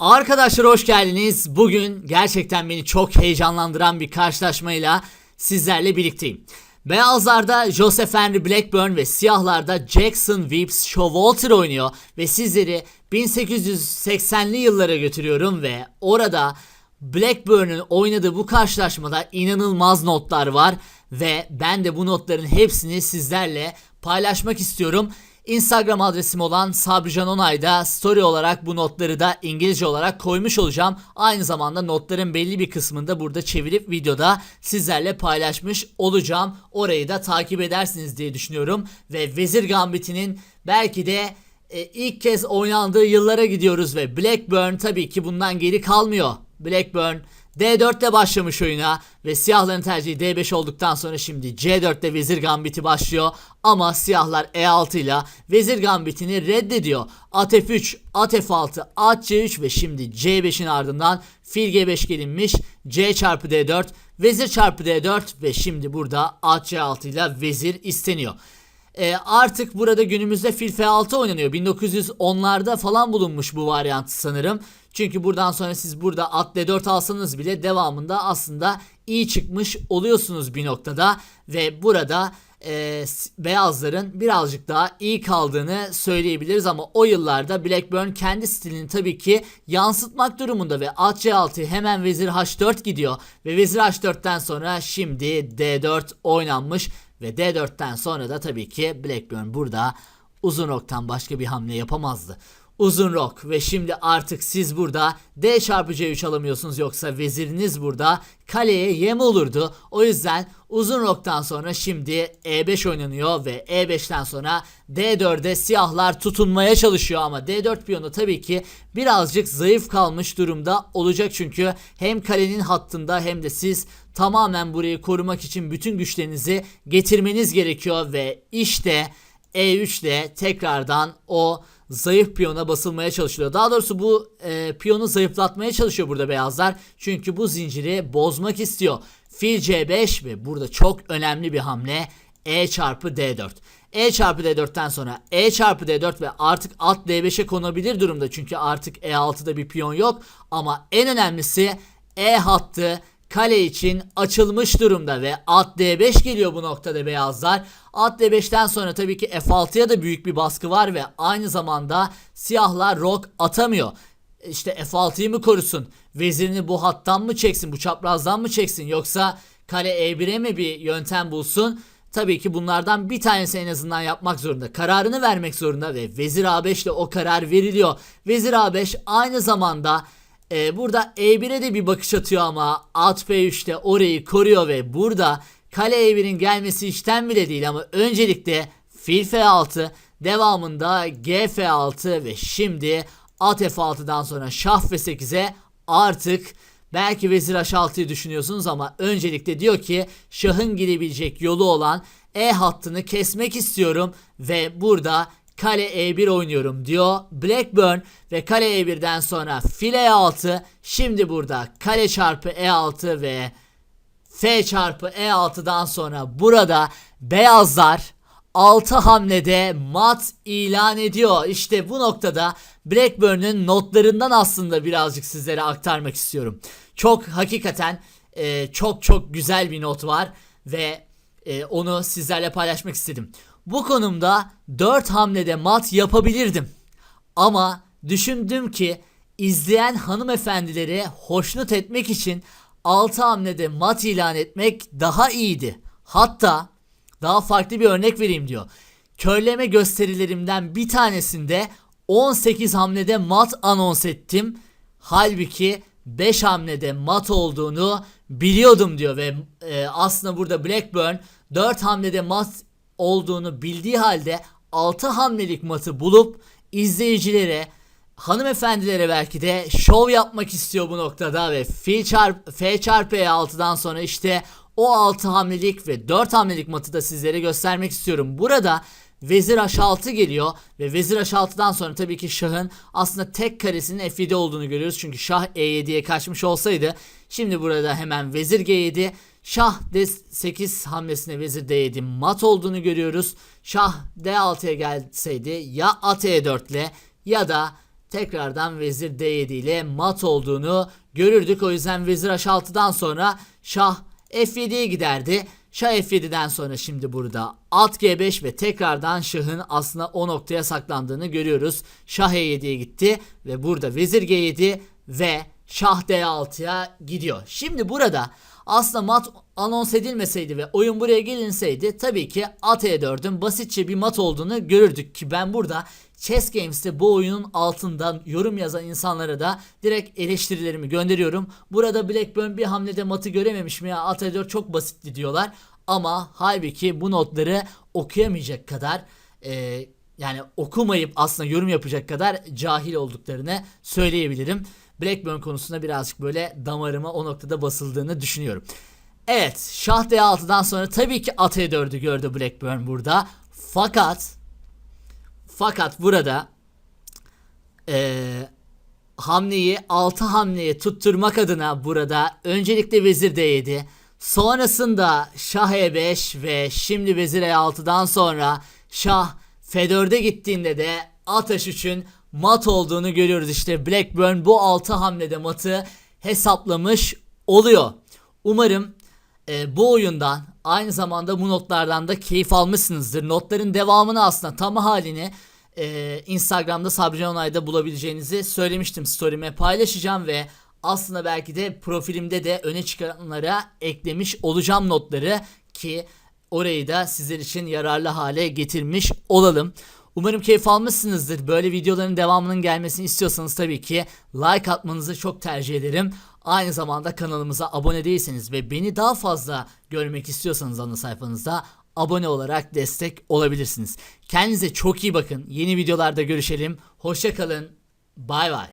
Arkadaşlar hoş geldiniz. Bugün gerçekten beni çok heyecanlandıran bir karşılaşmayla sizlerle birlikteyim. Beyazlarda Joseph Henry Blackburn ve siyahlarda Jackson Weeps Showalter oynuyor ve sizleri 1880'li yıllara götürüyorum ve orada Blackburn'un oynadığı bu karşılaşmada inanılmaz notlar var ve ben de bu notların hepsini sizlerle paylaşmak istiyorum. Instagram adresim olan Sabrican Onay'da story olarak bu notları da İngilizce olarak koymuş olacağım. Aynı zamanda notların belli bir kısmını da burada çevirip videoda sizlerle paylaşmış olacağım. Orayı da takip edersiniz diye düşünüyorum. Ve Vezir Gambit'inin belki de e, ilk kez oynandığı yıllara gidiyoruz ve Blackburn tabii ki bundan geri kalmıyor. Blackburn D4 ile başlamış oyuna ve siyahların tercihi D5 olduktan sonra şimdi C4'te Vezir Gambit'i başlıyor ama siyahlar E6 ile Vezir Gambit'ini reddediyor. At F3, at F6, at C3 ve şimdi C5'in ardından fil G5 gelinmiş. C çarpı D4, Vezir çarpı D4 ve şimdi burada at C6 ile Vezir isteniyor. E, artık burada günümüzde fil F6 oynanıyor. 1910'larda falan bulunmuş bu varyant sanırım. Çünkü buradan sonra siz burada at D4 alsanız bile devamında aslında iyi çıkmış oluyorsunuz bir noktada. Ve burada e, beyazların birazcık daha iyi kaldığını söyleyebiliriz ama o yıllarda Blackburn kendi stilini tabii ki yansıtmak durumunda ve at C6 hemen vezir H4 gidiyor ve vezir H4'ten sonra şimdi D4 oynanmış ve D4'ten sonra da tabii ki Blackburn burada uzun roktan başka bir hamle yapamazdı. Uzun rok ve şimdi artık siz burada D çarpı C3 alamıyorsunuz yoksa veziriniz burada kaleye yem olurdu. O yüzden uzun roktan sonra şimdi E5 oynanıyor ve E5'ten sonra D4'e siyahlar tutunmaya çalışıyor. Ama D4 piyonu tabii ki birazcık zayıf kalmış durumda olacak. Çünkü hem kalenin hattında hem de siz tamamen burayı korumak için bütün güçlerinizi getirmeniz gerekiyor. Ve işte e3 ile tekrardan o zayıf piyona basılmaya çalışılıyor. Daha doğrusu bu e, piyonu zayıflatmaya çalışıyor burada beyazlar. Çünkü bu zinciri bozmak istiyor. Fil C5 ve burada çok önemli bir hamle E çarpı D4. E çarpı D4'ten sonra E çarpı D4 ve artık at D5'e konabilir durumda. Çünkü artık E6'da bir piyon yok. Ama en önemlisi E hattı kale için açılmış durumda ve at D5 geliyor bu noktada beyazlar. At D5'ten sonra tabii ki F6'ya da büyük bir baskı var ve aynı zamanda siyahlar rok atamıyor. İşte F6'yı mı korusun? Vezirini bu hattan mı çeksin? Bu çaprazdan mı çeksin? Yoksa kale E1'e mi bir yöntem bulsun? Tabii ki bunlardan bir tanesi en azından yapmak zorunda. Kararını vermek zorunda ve Vezir A5 ile o karar veriliyor. Vezir A5 aynı zamanda ee, burada E1'e de bir bakış atıyor ama at P3'te orayı koruyor ve burada kale E1'in gelmesi işten bile değil ama öncelikle fil F6 devamında G F6 ve şimdi at F6'dan sonra şah F8'e artık belki vezir H6'yı düşünüyorsunuz ama öncelikle diyor ki şahın girebilecek yolu olan E hattını kesmek istiyorum ve burada kale E1 oynuyorum diyor Blackburn ve kale E1'den sonra file E6 şimdi burada kale çarpı E6 ve F çarpı E6'dan sonra burada beyazlar 6 hamlede mat ilan ediyor. İşte bu noktada Blackburn'un notlarından aslında birazcık sizlere aktarmak istiyorum. Çok hakikaten e, çok çok güzel bir not var ve e, onu sizlerle paylaşmak istedim. Bu konumda 4 hamlede mat yapabilirdim. Ama düşündüm ki izleyen hanımefendileri hoşnut etmek için 6 hamlede mat ilan etmek daha iyiydi. Hatta daha farklı bir örnek vereyim diyor. Körleme gösterilerimden bir tanesinde 18 hamlede mat anons ettim. Halbuki 5 hamlede mat olduğunu biliyordum diyor ve e, aslında burada Blackburn 4 hamlede mat olduğunu bildiği halde 6 hamlelik matı bulup izleyicilere hanımefendilere belki de şov yapmak istiyor bu noktada ve F çarp F çarpı E6'dan sonra işte o 6 hamlelik ve 4 hamlelik matı da sizlere göstermek istiyorum. Burada Vezir H6 geliyor ve Vezir H6'dan sonra tabii ki Şah'ın aslında tek karesinin F7 olduğunu görüyoruz. Çünkü Şah E7'ye kaçmış olsaydı şimdi burada hemen Vezir G7 Şah D8 hamlesine Vezir D7 mat olduğunu görüyoruz. Şah D6'ya gelseydi ya at E4 ile ya da tekrardan vezir D7 ile mat olduğunu görürdük. O yüzden vezir H6'dan sonra şah F7'ye giderdi. Şah F7'den sonra şimdi burada at G5 ve tekrardan şahın aslında o noktaya saklandığını görüyoruz. Şah E7'ye gitti ve burada vezir G7 ve şah D6'ya gidiyor. Şimdi burada aslında mat anons edilmeseydi ve oyun buraya gelinseydi tabii ki at E4'ün basitçe bir mat olduğunu görürdük ki ben burada Chess Games'te bu oyunun altından yorum yazan insanlara da direkt eleştirilerimi gönderiyorum. Burada Blackburn bir hamlede matı görememiş mi ya at E4 çok basitti diyorlar. Ama halbuki bu notları okuyamayacak kadar e, yani okumayıp aslında yorum yapacak kadar cahil olduklarını söyleyebilirim. Blackburn konusunda birazcık böyle damarıma o noktada basıldığını düşünüyorum. Evet şah D6'dan sonra tabii ki at E4'ü gördü Blackburn burada. Fakat fakat burada eee, hamleyi 6 hamleye tutturmak adına burada öncelikle vezir D7 sonrasında şah E5 ve şimdi vezir E6'dan sonra şah F4'e gittiğinde de at H3'ün mat olduğunu görüyoruz. İşte Blackburn bu 6 hamlede matı hesaplamış oluyor. Umarım e, bu oyundan aynı zamanda bu notlardan da keyif almışsınızdır. Notların devamını aslında tam halini e, Instagram'da Sabri Onay'da bulabileceğinizi söylemiştim. Story'me paylaşacağım ve aslında belki de profilimde de öne çıkanlara eklemiş olacağım notları ki orayı da sizler için yararlı hale getirmiş olalım. Umarım keyif almışsınızdır. Böyle videoların devamının gelmesini istiyorsanız tabii ki like atmanızı çok tercih ederim. Aynı zamanda kanalımıza abone değilseniz ve beni daha fazla görmek istiyorsanız ana sayfanızda abone olarak destek olabilirsiniz. Kendinize çok iyi bakın. Yeni videolarda görüşelim. Hoşçakalın. Bay bay.